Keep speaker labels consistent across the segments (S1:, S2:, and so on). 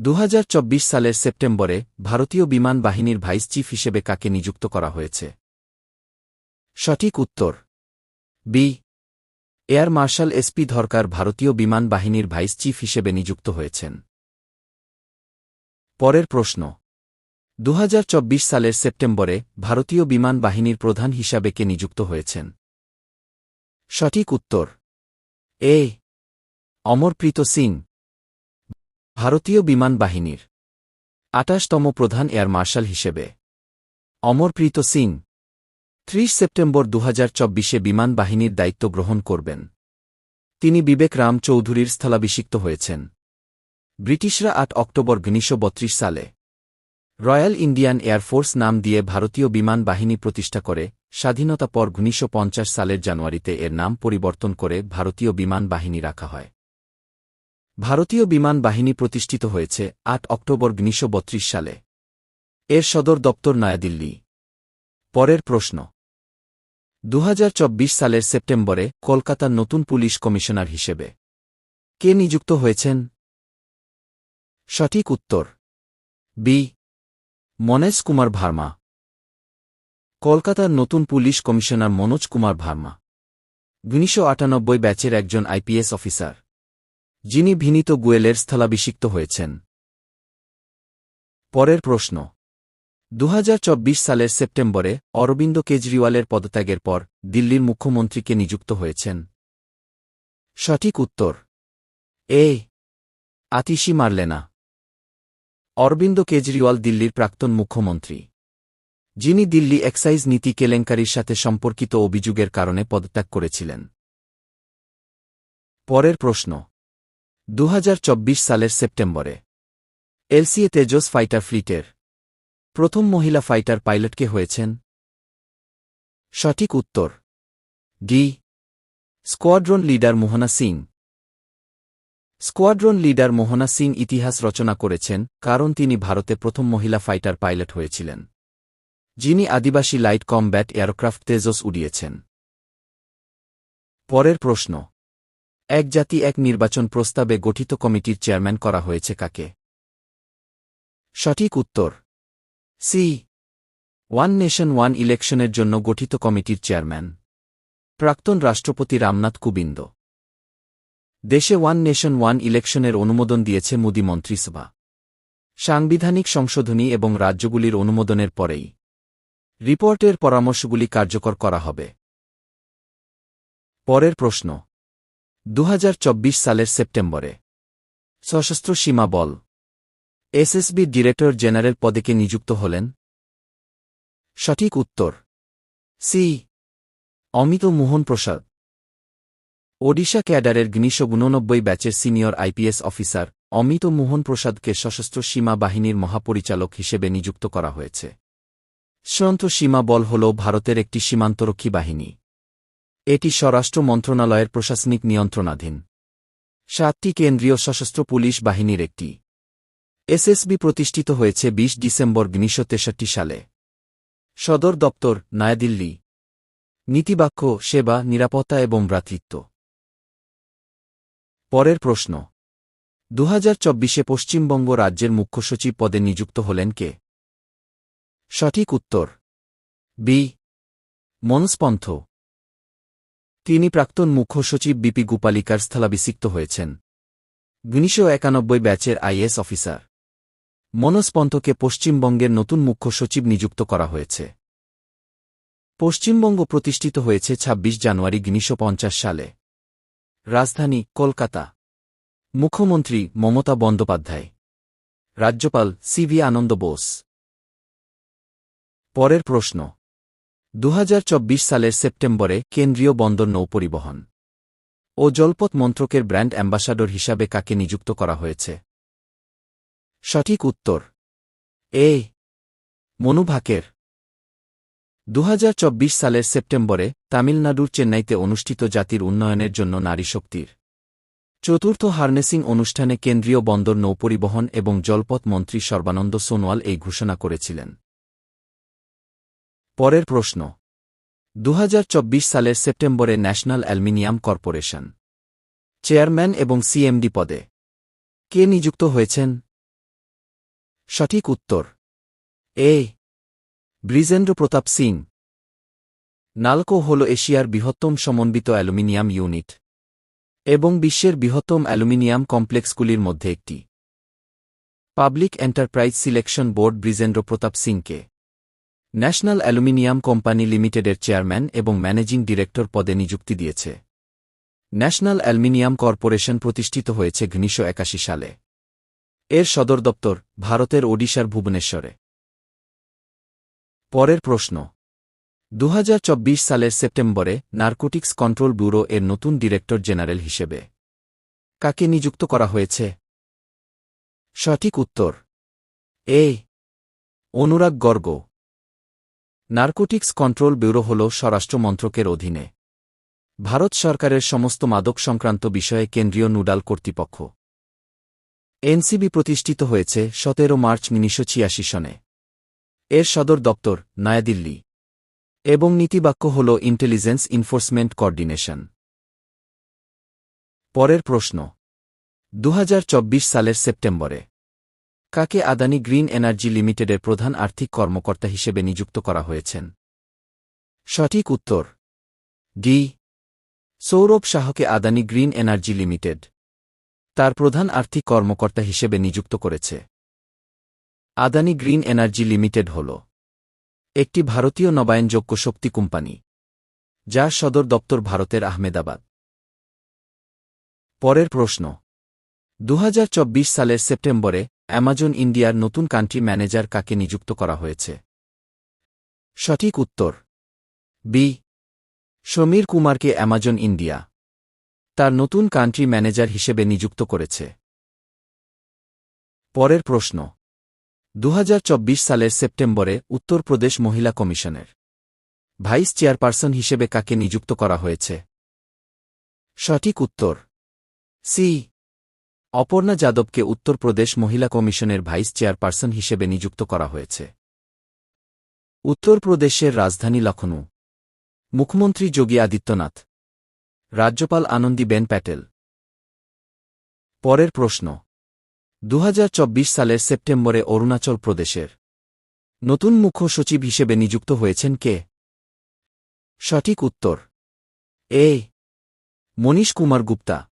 S1: দু হাজার চব্বিশ সালের সেপ্টেম্বরে ভারতীয় বিমান বাহিনীর ভাইস চিফ হিসেবে কাকে নিযুক্ত করা হয়েছে? সঠিক উত্তর। B. Air marshal S P Dharkar ভারতীয় বিমান বাহিনীর ভাইস চিফ হিসেবে নিযুক্ত হয়েছেন। পরের প্রশ্ন। দু হাজার চব্বিশ সালের সেপ্টেম্বরে ভারতীয় বিমান বাহিনীর প্রধান হিসাবে কে নিযুক্ত হয়েছেন? সঠিক উত্তর। এ। অমরপ্রীত সিং। ভারতীয় বিমান বাহিনীর আটাশতম প্রধান এয়ার মার্শাল হিসেবে। অমরপ্রীত সিং, ত্রিশ সেপ্টেম্বর দু চব্বিশে বিমান বাহিনীর দায়িত্ব গ্রহণ করবেন। তিনি বিবেক রাম চৌধুরীর স্থলাভিষিক্ত হয়েছেন। ব্রিটিশরা আট অক্টোবর উনিশশো সালে রয়্যাল ইন্ডিয়ান এয়ারফোর্স নাম দিয়ে ভারতীয় বিমান বাহিনী প্রতিষ্ঠা করে, স্বাধীনতা পর উনিশশো পঞ্চাশ সালের জানুয়ারিতে এর নাম পরিবর্তন করে ভারতীয় বিমান বাহিনী রাখা হয়। ভারতীয় বিমান বাহিনী প্রতিষ্ঠিত হয়েছে আট অক্টোবর উনিশশো বত্রিশ সালে। এর সদর দপ্তর নয়াদিল্লি। পরের প্রশ্ন। দু হাজার চব্বিশ সালের সেপ্টেম্বরে কলকাতার নতুন পুলিশ কমিশনার হিসেবে। কে নিযুক্ত হয়েছেন? সঠিক উত্তর। বি। মনেজ কুমার ভার্মা। কলকাতার নতুন পুলিশ কমিশনার মনোজ কুমার ভার্মা। উনিশশো আটানব্বই ব্যাচের একজন আইপিএস অফিসার। যিনি ভিনিত গুয়েলের স্থলাভিষিক্ত হয়েছেন। পরের প্রশ্ন। দু হাজার চব্বিশ সালের সেপ্টেম্বরে অরবিন্দ কেজরিওয়ালের পদত্যাগের পর দিল্লির মুখ্যমন্ত্রীকে নিযুক্ত হয়েছেন। সঠিক উত্তর। এ. আতিশি মারলেনা। অরবিন্দ কেজরিওয়াল দিল্লির প্রাক্তন মুখ্যমন্ত্রী। যিনি দিল্লি এক্সাইজ নীতি কেলেঙ্কারির সাথে সম্পর্কিত অভিযোগের কারণে পদত্যাগ করেছিলেন। পরের প্রশ্ন। দু হাজার চব্বিশ সালের সেপ্টেম্বরে। এলসিএ তেজস ফাইটার ফ্লিটের প্রথম মহিলা ফাইটার পাইলটকে হয়েছেন। সঠিক উত্তর, D, squadron leader Mohana Singh. Squadron leader Mohana Singh ইতিহাস রচনা করেছেন কারণ তিনি ভারতে প্রথম মহিলা ফাইটার পাইলট হয়েছিলেন, যিনি আদিবাসী লাইট কমব্যাট এয়ারক্রাফট তেজস উড়িয়েছেন। পরের প্রশ্ন এক জাতি এক নির্বাচন প্রস্তাবে গঠিত কমিটির চেয়ারম্যান করা হয়েছে কাকে? সঠিক উত্তর। সি ওয়ান নেশন ওয়ান ইলেকশনের জন্য গঠিত কমিটির চেয়ারম্যান। প্রাক্তন রাষ্ট্রপতি রামনাথ কুবিন্দ। দেশে ওয়ান নেশন ওয়ান ইলেকশনের অনুমোদন দিয়েছে মোদি মন্ত্রিসভা। সাংবিধানিক সংশোধনী এবং রাজ্যগুলির অনুমোদনের পরেই। রিপোর্টের পরামর্শগুলি কার্যকর করা হবে। পরের প্রশ্ন। দু হাজার চব্বিশ সালের সেপ্টেম্বরে। সশস্ত্র সীমা বল। এসএসবির ডিরেক্টর জেনারেল পদেকে নিযুক্ত হলেন? সঠিক উত্তর। সি. অমিত মোহন প্রসাদ। ওডিশা ক্যাডারের উনিশশো ব্যাচের senior IPS officer Amit Mohan প্রসাদকে সশস্ত্র সীমা বাহিনীর মহাপরিচালক হিসেবে নিযুক্ত করা হয়েছে। স্বতন্ত্র সীমা বল হল ভারতের একটি সীমান্তরক্ষী বাহিনী। এটি স্বরাষ্ট্র মন্ত্রণালয়ের প্রশাসনিক নিয়ন্ত্রণাধীন। সাতটি কেন্দ্রীয় সশস্ত্র পুলিশ বাহিনীর একটি। এসএসবি প্রতিষ্ঠিত হয়েছে ২০ ডিসেম্বর উনিশশো সালে। সদর দপ্তর, নয়াদিল্লি। নীতিবাক্য, সেবা, নিরাপত্তা এবং ভ্রাতৃত্ব। পরের প্রশ্ন। দু চব্বিশে পশ্চিমবঙ্গ রাজ্যের মুখ্য সচিব পদে নিযুক্ত হলেন কে? সঠিক উত্তর। বি। মনস্পন্থ তিনি প্রাক্তন মুখ্য সচিব বিপি গুপালিকার স্থলাভিষিক্ত হয়েছেন। উনিশশো একানব্বই ব্যাচের আইএস অফিসার। মনস্পন্থকে পশ্চিমবঙ্গের নতুন মুখ্য সচিব নিযুক্ত করা হয়েছে। পশ্চিমবঙ্গ প্রতিষ্ঠিত হয়েছে ২৬ জানুয়ারি উনিশশো সালে। রাজধানী কলকাতা। মুখ্যমন্ত্রী মমতা বন্দ্যোপাধ্যায়। রাজ্যপাল সিভি আনন্দ বোস। পরের প্রশ্ন। দু হাজার চব্বিশ সালের সেপ্টেম্বরে কেন্দ্রীয় বন্দর নৌপরিবহন ও জলপথ মন্ত্রকের ব্র্যান্ড অ্যাম্বাসাডর হিসাবে কাকে নিযুক্ত করা হয়েছে? সঠিক উত্তর, এ. মনুভাকের দুহাজার চব্বিশ সালের সেপ্টেম্বরে তামিলনাড়ুর চেন্নাইতে অনুষ্ঠিত জাতির উন্নয়নের জন্য নারী শক্তির চতুর্থ হার্নেসিং অনুষ্ঠানে কেন্দ্রীয় বন্দর নৌপরিবহন এবং জলপথ মন্ত্রী সর্বানন্দ সোনোয়াল এই ঘোষণা করেছিলেন। পরের প্রশ্ন। দু হাজার চব্বিশ সালের সেপ্টেম্বরে ন্যাশনাল অ্যালমিনিয়াম কর্পোরেশন। চেয়ারম্যান এবং সিএমডি পদে। কে নিযুক্ত হয়েছেন? সঠিক উত্তর। এ. ব্রিজেন্দ্র প্রতাপ সিং। নালকো হল এশিয়ার বৃহত্তম সমন্বিত অ্যালুমিনিয়াম ইউনিট এবং বিশ্বের বৃহত্তম অ্যালুমিনিয়াম কমপ্লেক্সগুলির মধ্যে একটি। Public enterprise selection board Brijendra Pratap সিংকে। ন্যাশনাল অ্যালুমিনিয়াম কোম্পানি লিমিটেডের চেয়ারম্যান এবং ম্যানেজিং ডিরেক্টর পদে নিযুক্তি দিয়েছে। ন্যাশনাল অ্যালুমিনিয়াম কর্পোরেশন প্রতিষ্ঠিত হয়েছে উনিশশো একাশি সালে। এর সদর দপ্তর ভারতের ওডিশার ভুবনেশ্বরে। পরের প্রশ্ন। দু হাজার চব্বিশ সালের সেপ্টেম্বরে নার্কোটিক্স কন্ট্রোল ব্যুরো এর নতুন ডিরেক্টর জেনারেল হিসেবে। কাকে নিযুক্ত করা হয়েছে? সঠিক উত্তর। A. Anurag Garg. Narcotics control bureau হল স্বরাষ্ট্র মন্ত্রকের অধীনে। ভারত সরকারের সমস্ত মাদক সংক্রান্ত বিষয়ে কেন্দ্রীয় নুডাল কর্তৃপক্ষ। এনসিবি প্রতিষ্ঠিত হয়েছে সতেরো মার্চ উনিশশো ছিয়াশি সনে। এর সদর দপ্তর নয়াদিল্লি। এবং নীতিবাক্য হল ইন্টেলিজেন্স ইনফোর্সমেন্ট কোঅর্ডিনেশন। পরের প্রশ্ন। দু সালের সেপ্টেম্বরে। কাকে আদানি গ্রিন এনার্জি লিমিটেডের প্রধান আর্থিক কর্মকর্তা হিসেবে নিযুক্ত করা হয়েছেন? সঠিক উত্তর। ডি। সৌরভ শাহকে আদানি গ্রিন এনার্জি লিমিটেড তার প্রধান আর্থিক কর্মকর্তা হিসেবে নিযুক্ত করেছে। আদানি গ্রিন এনার্জি লিমিটেড হল একটি ভারতীয় নবায়নযোগ্য শক্তি কোম্পানি যার সদর দপ্তর ভারতের আহমেদাবাদ। পরের প্রশ্ন। দু হাজার চব্বিশ সালের সেপ্টেম্বরে অ্যামাজন ইন্ডিয়ার নতুন কান্ট্রি ম্যানেজার কাকে নিযুক্ত করা হয়েছে? সঠিক উত্তর। বি। সমীর কুমারকে অ্যামাজন ইন্ডিয়া। তার নতুন কান্ট্রি ম্যানেজার হিসেবে নিযুক্ত করেছে। পরের প্রশ্ন। দু হাজার চব্বিশ সালের সেপ্টেম্বরে উত্তরপ্রদেশ মহিলা কমিশনের ভাইস চেয়ারপারসন হিসেবে কাকে নিযুক্ত করা হয়েছে? সঠিক উত্তর। সি। অপর্ণা যাদবকে উত্তরপ্রদেশ মহিলা কমিশনের ভাইস চেয়ারপারসন হিসেবে নিযুক্ত করা হয়েছে। উত্তরপ্রদেশের রাজধানী লখনৌ মুখ্যমন্ত্রী যোগী আদিত্যনাথ। রাজ্যপাল আনন্দীবেন প্যাটেল। পরের প্রশ্ন। দু হাজার চব্বিশ সালের সেপ্টেম্বরে অরুণাচল প্রদেশের নতুন মুখ্য সচিব হিসেবে নিযুক্ত হয়েছেন কে? সঠিক উত্তর। এ. মনীষ কুমার গুপ্তা।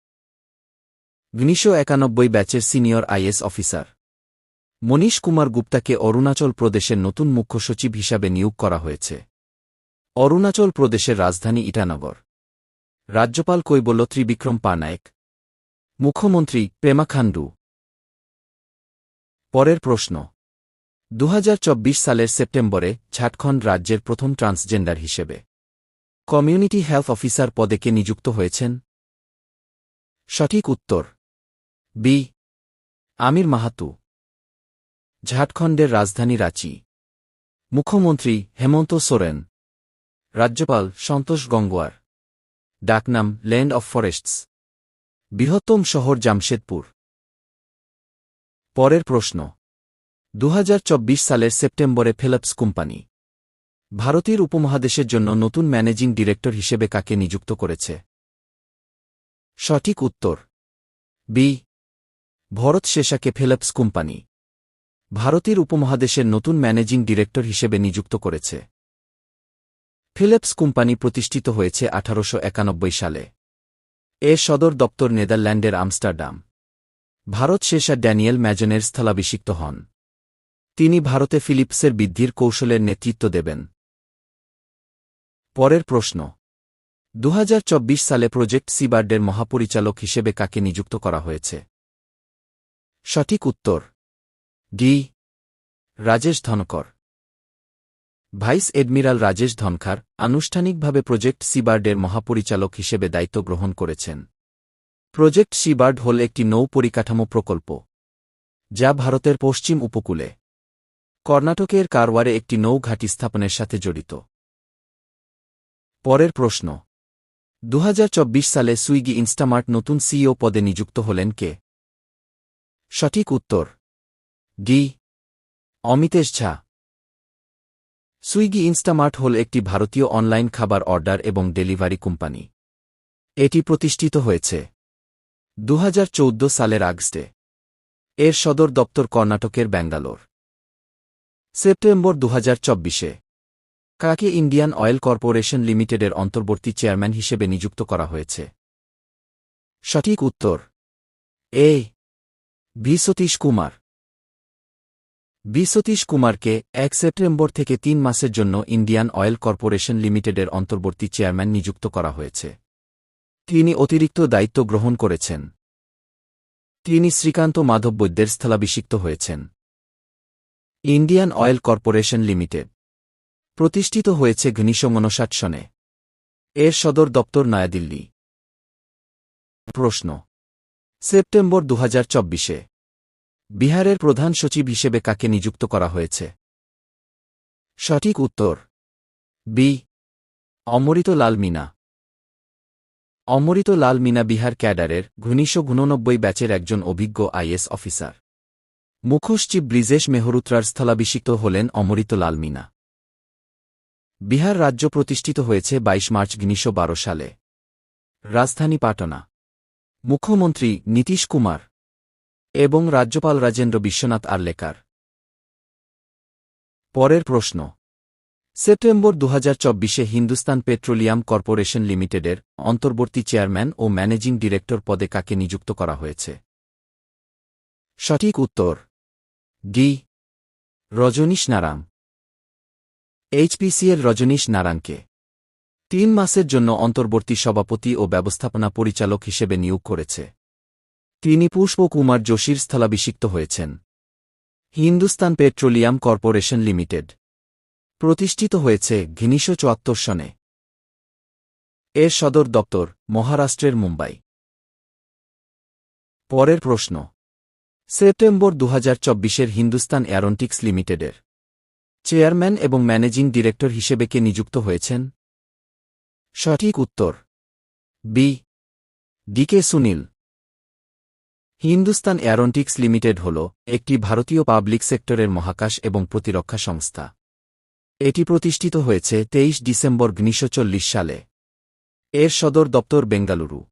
S1: উনিশশো একানব্বই ব্যাচের senior IAS officer. Manish Kumar গুপ্তাকে Arunachal প্রদেশের নতুন মুখ্য সচিব হিসাবে নিয়োগ করা হয়েছে। অরুণাচল প্রদেশের রাজধানী ইটানগর। রাজ্যপাল কৈবল্য ত্রিবিক্রম পানায়েক। মুখ্যমন্ত্রী প্রেমা খান্ডু পরের প্রশ্ন। দু সালের সেপ্টেম্বরে ঝাড়খণ্ড রাজ্যের প্রথম ট্রান্সজেন্ডার হিসেবে। কমিউনিটি হেলথ অফিসার পদেকে নিযুক্ত হয়েছেন? সঠিক উত্তর। বি. আমির মাহাতু। ঝাড়খণ্ডের রাজধানী রাঁচি। মুখ্যমন্ত্রী হেমন্ত সোরেন। রাজ্যপাল সন্তোষ গঙ্গোয়ার। ডাকনাম ল্যান্ড অফ ফরেস্টস। বৃহত্তম শহর জামশেদপুর। পরের প্রশ্ন। দু হাজার চব্বিশ সালের সেপ্টেম্বরে ফেলপস কোম্পানি। ভারতীয় উপমহাদেশের জন্য নতুন ম্যানেজিং ডিরেক্টর হিসেবে কাকে নিযুক্ত করেছে? সঠিক উত্তর। বি. ভরত শেষাকে ফেলপস কোম্পানি। ভারতের উপমহাদেশের নতুন ম্যানেজিং ডিরেক্টর হিসেবে নিযুক্ত করেছে। ফিলিপস কোম্পানি প্রতিষ্ঠিত হয়েছে আঠারোশ একানব্বই সালে। এর সদর দপ্তর নেদারল্যান্ডের আমস্টারডাম। ভারত শেষা ড্যানিয়েল ম্যাজনের স্থলাভিষিক্ত হন। তিনি ভারতে ফিলিপসের বৃদ্ধির কৌশলের নেতৃত্ব দেবেন। পরের প্রশ্ন। দু হাজার চব্বিশ সালে প্রজেক্ট সিবার্ডের মহাপরিচালক হিসেবে কাকে নিযুক্ত করা হয়েছে? সঠিক উত্তর। D. Rajesh Dhankar vice admiral Rajesh Dhankhar আনুষ্ঠানিকভাবে প্রজেক্ট সিবার্ডের মহাপরিচালক হিসেবে দায়িত্ব গ্রহণ করেছেন। প্রজেক্ট সিবার্ড হল একটি নৌ পরিকাঠামো প্রকল্প, যা ভারতের পশ্চিম উপকূলে কর্ণাটকের কারওয়ারে একটি নৌ ঘাঁটি স্থাপনের সাথে জড়িত। পরের প্রশ্ন। দু হাজার চব্বিশ সালে সুইগি ইনস্টামার্ট নতুন সিইও পদে নিযুক্ত হলেন কে? সঠিক উত্তর। ডি। অমিতেশ ঝা। সুইগি ইনস্টামার্ট হল একটি ভারতীয় অনলাইন খাবার অর্ডার এবং ডেলিভারি কোম্পানি। এটি প্রতিষ্ঠিত হয়েছে দু হাজার চৌদ্দ সালের আগস্টে। এর সদর দপ্তর কর্ণাটকের ব্যাঙ্গালোর। সেপ্টেম্বর দু হাজার চব্বিশে। কাকে ইন্ডিয়ান অয়েল কর্পোরেশন লিমিটেডের অন্তর্বর্তী চেয়ারম্যান হিসেবে নিযুক্ত করা হয়েছে? সঠিক উত্তর। A. V Satish Kumar. V Satish কুমারকে এক সেপ্টেম্বর থেকে তিন মাসের জন্য ইন্ডিয়ান অয়েল কর্পোরেশন লিমিটেডের অন্তর্বর্তী চেয়ারম্যান নিযুক্ত করা হয়েছে। তিনি অতিরিক্ত দায়িত্ব গ্রহণ করেছেন। তিনি শ্রীকান্ত মাধব বৈদ্যের স্থলাভিষিক্ত হয়েছেন। Indian Oil Corporation Limited. প্রতিষ্ঠিত হয়েছে ঘনিষ্ঠ সনে। এর সদর দপ্তর নয়াদিল্লি। প্রশ্ন। সেপ্টেম্বর দু হাজার বিহারের প্রধান সচিব হিসেবে কাকে নিযুক্ত করা হয়েছে? সঠিক উত্তর, বি অমরিত লাল মিনা। অমরিত লাল মিনা বিহার ক্যাডারের ঘনিষ্ঠ গুণনব্বই ব্যাচের একজন অভিজ্ঞ আইএস অফিসার। মুখোশ চিফ ব্রিজেশ মেহরুত্রার স্থলাভিষিক্ত হলেন অমরিত লাল মিনা। বিহার রাজ্য প্রতিষ্ঠিত হয়েছে ২২ মার্চ উনিশশো সালে। রাজধানী পাটনা। মুখ্যমন্ত্রী নীতিশ কুমার এবং রাজ্যপাল রাজেন্দ্র বিশ্বনাথ আর্লেকার পরের প্রশ্ন। সেপ্টেম্বর দু হাজার চব্বিশে হিন্দুস্তান পেট্রোলিয়াম কর্পোরেশন লিমিটেডের অন্তর্বর্তী চেয়ারম্যান ও ম্যানেজিং ডিরেক্টর পদে কাকে নিযুক্ত করা হয়েছে? সঠিক উত্তর। ডি. রজনীশ নারাং এইচপিসিএর রজনীশ নারাংকে তিন মাসের জন্য অন্তর্বর্তী সভাপতি ও ব্যবস্থাপনা পরিচালক হিসেবে নিয়োগ করেছে। তিনি পুষ্প কুমার যোশীর স্থলাভিষিক্ত হয়েছেন। Hindustan Petroleum Corporation Limited. প্রতিষ্ঠিত হয়েছে ঘিনিশো চুয়াত্তর সনে। এর সদর দপ্তর মহারাষ্ট্রের মুম্বাই। পরের প্রশ্ন। সেপ্টেম্বর দু হাজার চব্বিশের হিন্দুস্তান অ্যারোনটিক্স লিমিটেডের। চেয়ারম্যান এবং ম্যানেজিং ডিরেক্টর হিসেবে কে নিযুক্ত হয়েছেন? সঠিক উত্তর। B, DK Sunil. Hindustan Aeronautics Limited হল একটি ভারতীয় পাবলিক সেক্টরের মহাকাশ এবং প্রতিরক্ষা সংস্থা। এটি প্রতিষ্ঠিত হয়েছে তেইশ ডিসেম্বর উনিশশো চল্লিশ সালে। এর সদর দপ্তর বেঙ্গালুরু।